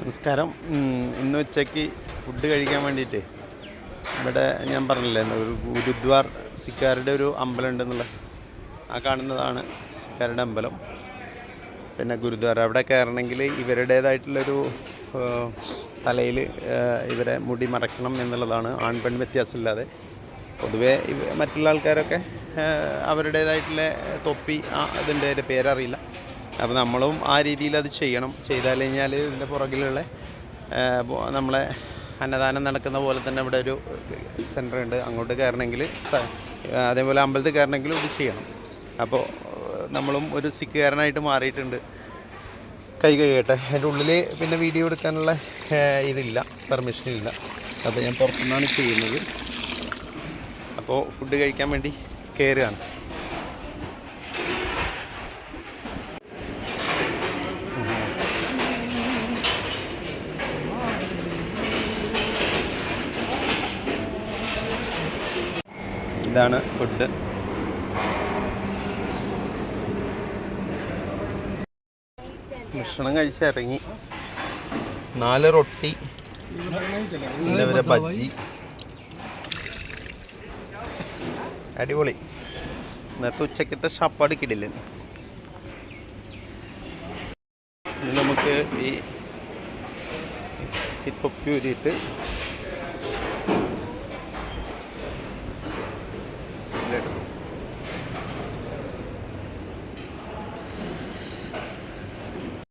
നമസ്കാരം. ഇന്ന് ഉച്ചയ്ക്ക് ഫുഡ് കഴിക്കാൻ വേണ്ടിയിട്ട് ഇവിടെ ഞാൻ പറഞ്ഞില്ലേ ഒരു ഗുരുദ്വാർ സിക്കാരുടെ ഒരു അമ്പലം ഉണ്ടെന്നുള്ള ആ കാണുന്നതാണ് സിക്കാരുടെ അമ്പലം. പിന്നെ ഗുരുദ്വാര അവിടെ കയറണമെങ്കിൽ ഇവരുടേതായിട്ടുള്ളൊരു തലയിൽ ഇവരെ മുടി മറക്കണം എന്നുള്ളതാണ് ആൺ പെൺ വ്യത്യാസമില്ലാതെ. പൊതുവേ മറ്റുള്ള ആൾക്കാരൊക്കെ അവരുടേതായിട്ടുള്ള തൊപ്പി ആ അതിന്റെ പേരറിയില്ല. അപ്പോൾ നമ്മളും ആ രീതിയിൽ അത് ചെയ്യണം. ചെയ്താൽ കഴിഞ്ഞാൽ ഇതിന്റെ പുറകിലുള്ള നമ്മളെ അന്നദാനം നടക്കുന്ന പോലെ തന്നെ ഇവിടെ ഒരു സെന്റർ ഉണ്ട്. അങ്ങോട്ട് കയറണമെങ്കിൽ അതേപോലെ അമ്പലത്തിൽ കയറണമെങ്കിലും ഇത് ചെയ്യണം. അപ്പോൾ നമ്മളും ഒരു സിക്കുകാരനായിട്ട് മാറിയിട്ടുണ്ട്. കൈ കഴിയട്ടെ അതിന്റെ ഉള്ളിൽ പിന്നെ വീഡിയോ എടുക്കാനുള്ള ഇതില്ല. പെർമിഷൻ ഇല്ല. അപ്പോൾ ഞാൻ പുറത്തുനിന്നാണ് ചെയ്യുന്നത്. അപ്പോൾ ഫുഡ് കഴിക്കാൻ വേണ്ടി കയറുകയാണ് ഇതാണ് ഫുഡ്. ഭക്ഷണം കഴിച്ച് ഇറങ്ങി. നാല് റൊട്ടി ഇന്നവരെ ബജ്ജി. അടിപൊളി. ഇന്നത്തെ ഉച്ചക്കത്തെ ഷപ്പാട് കിടില്ലേ നമുക്ക് ഈ തൊപ്പി ഊരിയിട്ട്